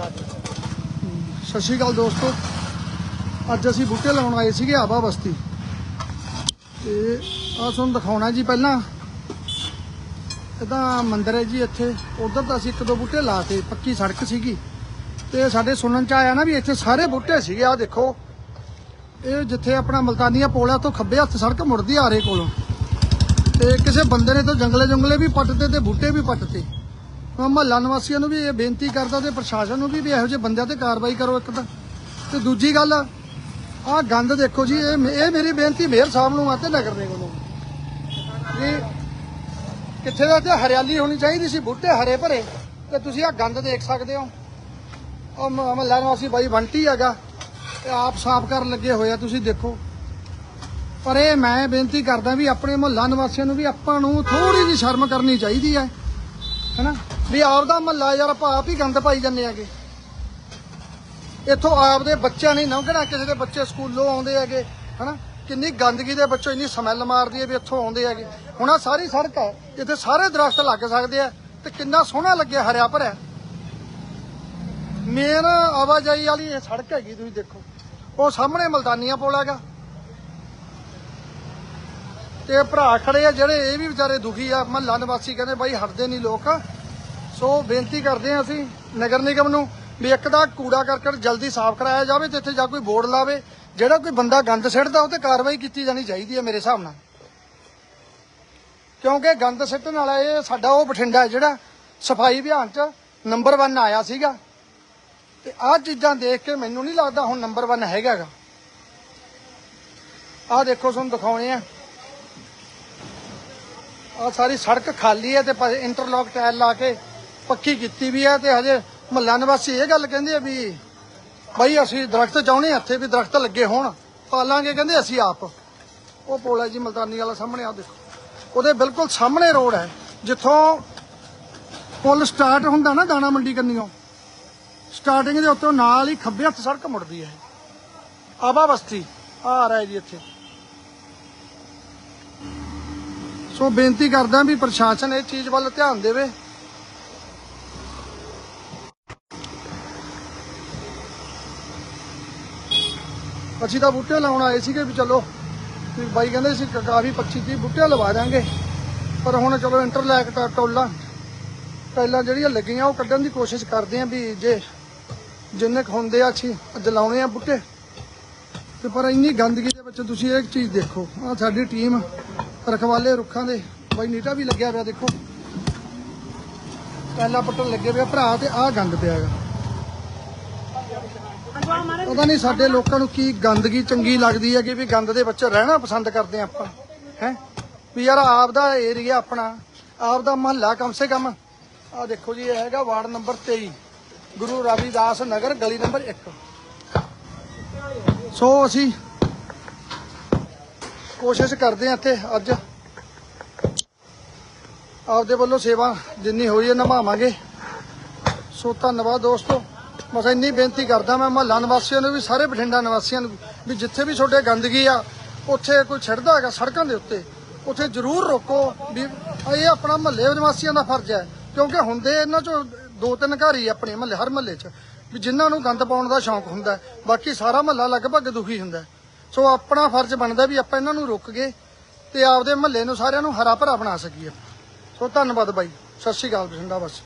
ਸਤਿ ਸ਼੍ਰੀ ਅਕਾਲ ਦੋਸਤੋ। ਅੱਜ ਅਸੀਂ ਬੂਟੇ ਲਾਉਣ ਆਏ ਸੀਗੇ ਆਬਾ ਬਸਤੀ। ਤੇ ਆ ਤੁਹਾਨੂੰ ਦਿਖਾਉਣਾ ਜੀ ਪਹਿਲਾਂ। ਇਹਦਾ ਮੰਦਿਰ ਹੈ ਜੀ ਇੱਥੇ। ਉਧਰ ਤਾਂ ਅਸੀਂ ਇੱਕ ਦੋ ਬੂਟੇ ਲਾਤੇ ਪੱਕੀ ਸੜਕ ਸੀਗੀ। ਤੇ ਸਾਡੇ ਸੁਣਨ ਚ ਆਇਆ ਨਾ ਵੀ ਇੱਥੇ ਸਾਰੇ ਬੂਟੇ ਸੀਗੇ ਆ ਦੇਖੋ। ਇਹ ਜਿੱਥੇ ਆਪਣਾ ਮਲਤਾਨੀਆ ਪੋਲਾ ਤੋਂ ਖੱਬੇ ਹੱਥ ਸੜਕ ਮੁੜਦੀ ਆ ਰਹੇ ਕੋਲੋਂ। ਤੇ ਕਿਸੇ ਬੰਦੇ ਨੇ ਤਾਂ ਜੰਗਲੇ ਜੰਗਲੇ ਵੀ ਪੱਟਦੇ ਤੇ ਬੂਟੇ ਵੀ ਪੱਟਤੇ ਮਹੱਲਾ ਨਿਵਾਸੀਆਂ ਨੂੰ ਵੀ ਇਹ ਬੇਨਤੀ ਕਰਦਾ ਤੇ ਪ੍ਰਸ਼ਾਸਨ ਨੂੰ ਵੀ ਵੀ ਇਹੋ ਜਿਹੇ ਬੰਦਿਆਂ ਤੇ ਕਾਰਵਾਈ ਕਰੋ ਇੱਕ ਤਾਂ। ਤੇ ਦੂਜੀ ਗੱਲ, ਆਹ ਗੰਦ ਦੇਖੋ ਜੀ, ਇਹ ਇਹ ਮੇਰੀ ਬੇਨਤੀ ਮੇਅਰ ਸਾਹਿਬ ਨੂੰ ਆਤੇ ਨਗਰ ਨਿਗਮ ਨੂੰ। ਇਹ ਕਿੱਥੇ ਦਾ ਤੇ ਹਰਿਆਲੀ ਹੋਣੀ ਚਾਹੀਦੀ ਸੀ, ਬੂਟੇ ਹਰੇ ਭਰੇ, ਤੇ ਤੁਸੀਂ ਆਹ ਗੰਦ ਦੇਖ ਸਕਦੇ ਹੋ। ਉਹ ਮਹੱਲਾ ਨਿਵਾਸੀ ਬਾਈ ਬੰਟੀ ਹੈਗਾ, ਤੇ ਆਪ ਸਾਫ਼ ਕਰਨ ਲੱਗੇ ਹੋਏ ਆ, ਤੁਸੀਂ ਦੇਖੋ। ਪਰ ਇਹ ਮੈਂ ਬੇਨਤੀ ਕਰਦਾ ਵੀ ਆਪਣੇ ਮੁਹੱਲਾ ਨਿਵਾਸੀਆਂ ਨੂੰ ਵੀ ਆਪਾਂ ਨੂੰ ਥੋੜੀ ਜਿਹੀ ਸ਼ਰਮ ਕਰਨੀ ਚਾਹੀਦੀ ਹੈ। ਹੈਨਾ? ਵੀ ਆਪਦਾ ਮਹੱਲਾ ਯਾਰ ਆਪਾਂ ਆਪ ਹੀ ਗੰਦ ਪਾਈ ਜਾਂਦੇ ਆਗੇ ਇੱਥੋਂ ਆਪ ਦੇ ਬੱਚਿਆਂ ਨਹੀਂ ਲੰਘਣਾ ਕਿਸੇ ਦੇ ਬੱਚੇ ਸਕੂਲੋਂ ਆਉਂਦੇ ਹੈਗੇ, ਹੈਨਾ? ਕਿੰਨੀ ਗੰਦਗੀ ਦੇ ਬੱਚੋਂ ਇੰਨੀ ਸਮੈਲ ਮਾਰਦੀ ਹੈ ਵੀ ਇੱਥੋਂ ਆਉਂਦੇ ਹੈਗੇ। ਹੁਣ ਆ ਸਾਰੀ ਸੜਕ ਹੈ, ਇੱਥੇ ਸਾਰੇ ਦਰਖਤ ਲੱਗ ਸਕਦੇ ਆ ਤੇ ਕਿੰਨਾ ਸੋਹਣਾ ਲੱਗਿਆ ਹਰਿਆ ਭਰਿਆ। ਮੇਨ ਆਵਾਜਾਈ ਵਾਲੀ ਇਹ ਸੜਕ ਹੈਗੀ, ਤੁਸੀਂ ਦੇਖੋ। ਉਹ ਸਾਹਮਣੇ ਮਲਦਾਨੀਆ ਪੁਲ ਹੈਗਾ। ਤੇ ਭਰਾ ਖੜੇ ਆ ਜਿਹੜੇ ਇਹ ਵੀ ਵਿਚਾਰੇ ਦੁਖੀ ਆ। ਮਹੱਲਾ ਨਿਵਾਸੀ ਕਹਿੰਦੇ, ਬਾਈ, ਹਟਦੇ ਨਹੀਂ ਲੋਕ। ਸੋ ਬੇਨਤੀ ਕਰਦੇ ਆ ਅਸੀਂ ਨਗਰ ਨਿਗਮ ਨੂੰ ਵੀ ਇੱਕ ਦਾ ਕੂੜਾ ਕਰਕਟ ਜਲਦੀ ਸਾਫ਼ ਕਰਾਇਆ ਜਾਵੇ ਤੇ ਇੱਥੇ ਜਾਂ ਕੋਈ ਬੋਰਡ ਲਾਵੇ। ਜਿਹੜਾ ਕੋਈ ਬੰਦਾ ਗੰਦ ਸਿੱਟਦਾ ਉਹ ਤੇ ਕਾਰਵਾਈ ਕੀਤੀ ਜਾਣੀ ਚਾਹੀਦੀ ਹੈ ਮੇਰੇ ਹਿਸਾਬ ਨਾਲ। ਕਿਉਂਕਿ ਗੰਦ ਸਿੱਟਣ ਵਾਲਾ ਇਹ ਸਾਡਾ ਉਹ ਬਠਿੰਡਾ ਜਿਹੜਾ ਸਫ਼ਾਈ ਅਭਿਆਨ 'ਚ ਨੰਬਰ 1 ਆਇਆ ਸੀਗਾ। ਤੇ ਆਹ ਚੀਜ਼ਾਂ ਦੇਖ ਕੇ ਮੈਨੂੰ ਨਹੀਂ ਲੱਗਦਾ ਹੁਣ ਨੰਬਰ 1 ਹੈਗਾਗਾ ਆਹ ਦੇਖੋ, ਤੁਹਾਨੂੰ ਦਿਖਾਉਣੇ ਆ। ਆ ਸਾਰੀ ਸੜਕ ਖਾਲੀ ਹੈ ਤੇ ਪ- ਇੰਟਰਲੌਕ ਟਾਇਲ ਲਾ ਕੇ ਪੱਕੀ ਕੀਤੀ ਵੀ ਹੈ ਤੇ ਹਜੇ ਮਹੱਲਾ ਨਿਵਾਸੀ ਇਹ ਗੱਲ ਕਹਿੰਦੇ ਆ ਵੀ ਬਾਈ ਅਸੀਂ ਦਰਖਤ ਚਾਹੁੰਦੇ ਹਾਂ ਇੱਥੇ ਵੀ ਦਰਖਤ ਲੱਗੇ ਹੋਣ, ਪਾਲਾਂਗੇ ਕਹਿੰਦੇ ਅਸੀਂ ਆਪ। ਉਹ ਪੋਲਾ ਜੀ ਮਲਤਾਨੀ ਵਾਲਾ ਸਾਹਮਣੇ ਆ ਦੇਖੋ। ਉਹਦੇ ਬਿਲਕੁਲ ਸਾਹਮਣੇ ਰੋਡ ਹੈ, ਜਿੱਥੋਂ ਪੁਲ ਸਟਾਰਟ ਹੁੰਦਾ ਨਾ ਦਾਣਾ ਮੰਡੀ ਕੰਨੀਓ। ਸਟਾਰਟਿੰਗ ਦੇ ਉੱਤੋਂ ਨਾਲ ਹੀ ਖੱਬੇ ਹੱਥ ਸੜਕ ਮੁੜਦੀ ਹੈ। ਆਬਾ ਬਸਤੀ ਆ ਰਿਹਾ ਜੀ ਇੱਥੇ। ਸੋ ਬੇਨਤੀ ਕਰਦਾ ਵੀ ਪ੍ਰਸ਼ਾਸਨ ਇਹ ਚੀਜ਼ ਵੱਲ ਧਿਆਨ ਦੇਵੇ। ਅਸੀਂ ਤਾਂ ਬੂਟੇ ਲਾਉਣ ਆਏ ਸੀਗੇ ਵੀ ਚਲੋ, ਵੀ ਬਾਈ ਕਹਿੰਦੇ ਸੀ ਕਾਫੀ 25 30 ਬੂਟੇ ਲਵਾ ਦਾਂਗੇ ਪਰ ਹੁਣ ਚਲੋ ਇੰਟਰਲੈਕ ਟਾ- ਟੋਲਾਂ ਟਾਈਲਾਂ ਜਿਹੜੀਆਂ ਲੱਗੀਆਂ ਉਹ ਕੱਢਣ ਦੀ ਕੋਸ਼ਿਸ਼ ਕਰਦੇ ਆਂ ਵੀ ਜੇ ਜਿੰਨੇ ਕੁ ਹੁੰਦੇ ਆ ਅਸੀਂ ਅੱਜ ਲਾਉਣੇ ਆ ਬੂਟੇ। ਤੇ ਪਰ ਇੰਨੀ ਗੰਦਗੀ ਦੇ ਵਿੱਚ ਤੁਸੀਂ ਇੱਕ ਚੀਜ਼ ਦੇਖੋ ਆ ਸਾਡੀ ਟੀਮ ਰਖਵਾਲੇ ਰੁੱਖਾਂ ਦੇ। ਬਾਈ ਨੀਟਾ ਵੀ ਲੱਗਿਆ ਪਿਆ, ਦੇਖੋ। ਪਹਿਲਾ ਪੱਟਣ ਲੱਗੇ ਪਿਆ, ਭਰਾ ਤੇ ਆਹ ਗੰਦ ਪਿਆ ਹੈਗਾ। ਪਤਾ ਨਹੀਂ ਸਾਡੇ ਲੋਕਾਂ ਨੂੰ ਕੀ ਗੰਦਗੀ ਚੰਗੀ ਲੱਗਦੀ ਹੈ ਕਿ ਵੀ ਗੰਦ ਦੇ ਵਿੱਚ ਰਹਿਣਾ ਪਸੰਦ ਕਰਦੇ ਆ ਆਪਾਂ, ਹੈ? ਵੀ ਯਾਰ ਆਪ ਦਾ ਏਰੀਆ ਆਪਣਾ ਆਪ ਦਾ ਮਹੱਲਾ ਕਮ ਸੇ ਕਮ ਆ ਦੇਖੋ ਜੀ, ਇਹ ਹੈਗਾ ਵਾਰਡ ਨੰਬਰ 23 ਗੁਰੂ ਰਵਿਦਾਸ ਨਗਰ, ਗਲੀ ਨੰਬਰ 1 ਸੋ ਅਸੀਂ ਕੋਸ਼ਿਸ਼ ਕਰਦੇ ਹਾਂ ਇੱਥੇ ਅੱਜ। ਆਪਦੇ ਵੱਲੋਂ ਸੇਵਾ ਜਿੰਨੀ ਹੋਈ ਹੈ, ਨਿਭਾਵਾਂਗੇ। ਸੋ ਧੰਨਵਾਦ ਦੋਸਤੋ। ਬਸ ਇੰਨੀ ਬੇਨਤੀ ਕਰਦਾ ਮੈਂ ਮਹੱਲਾ ਨਿਵਾਸੀਆਂ ਨੂੰ ਵੀ, ਸਾਰੇ ਬਠਿੰਡਾ ਨਿਵਾਸੀਆਂ ਨੂੰ ਵੀ, ਜਿੱਥੇ ਵੀ ਤੁਹਾਡੇ ਗੰਦਗੀ ਆ, ਉੱਥੇ ਕੋਈ ਛੱਡਦਾ ਹੈਗਾ ਸੜਕਾਂ ਦੇ ਉੱਤੇ, ਉੱਥੇ ਜ਼ਰੂਰ ਰੋਕੋ ਵੀ ਇਹ ਆਪਣਾ ਮਹੱਲੇ ਨਿਵਾਸੀਆਂ ਦਾ ਫਰਜ਼ ਹੈ। ਕਿਉਂਕਿ ਹੁੰਦੇ ਇਹਨਾਂ ਚੋਂ ਦੋ ਤਿੰਨ ਘਰ ਹੀ ਆਪਣੇ ਮਹੱਲੇ, ਹਰ ਮਹੱਲੇ 'ਚ। ਵੀ ਜਿਨ੍ਹਾਂ ਨੂੰ ਗੰਦ ਪਾਉਣ ਦਾ ਸ਼ੌਂਕ ਹੁੰਦਾ ਬਾਕੀ ਸਾਰਾ ਮਹੱਲਾ ਲਗਭਗ ਦੁਖੀ ਹੁੰਦਾ ਸੋ ਆਪਣਾ ਫਰਜ਼ ਬਣਦਾ ਵੀ ਆਪਾਂ ਇਹਨਾਂ ਨੂੰ ਰੋਕ ਗਏ ਤੇ ਆਪਦੇ ਮਹੱਲੇ ਨੂੰ ਸਾਰਿਆਂ ਨੂੰ ਹਰਾ ਭਰਾ ਬਣਾ ਸਕੀਏ। ਸੋ ਧੰਨਵਾਦ ਬਾਈ। ਸਤਿ ਸ਼੍ਰੀ ਅਕਾਲ ਬਠਿੰਡਾ ਵਾਸੀ।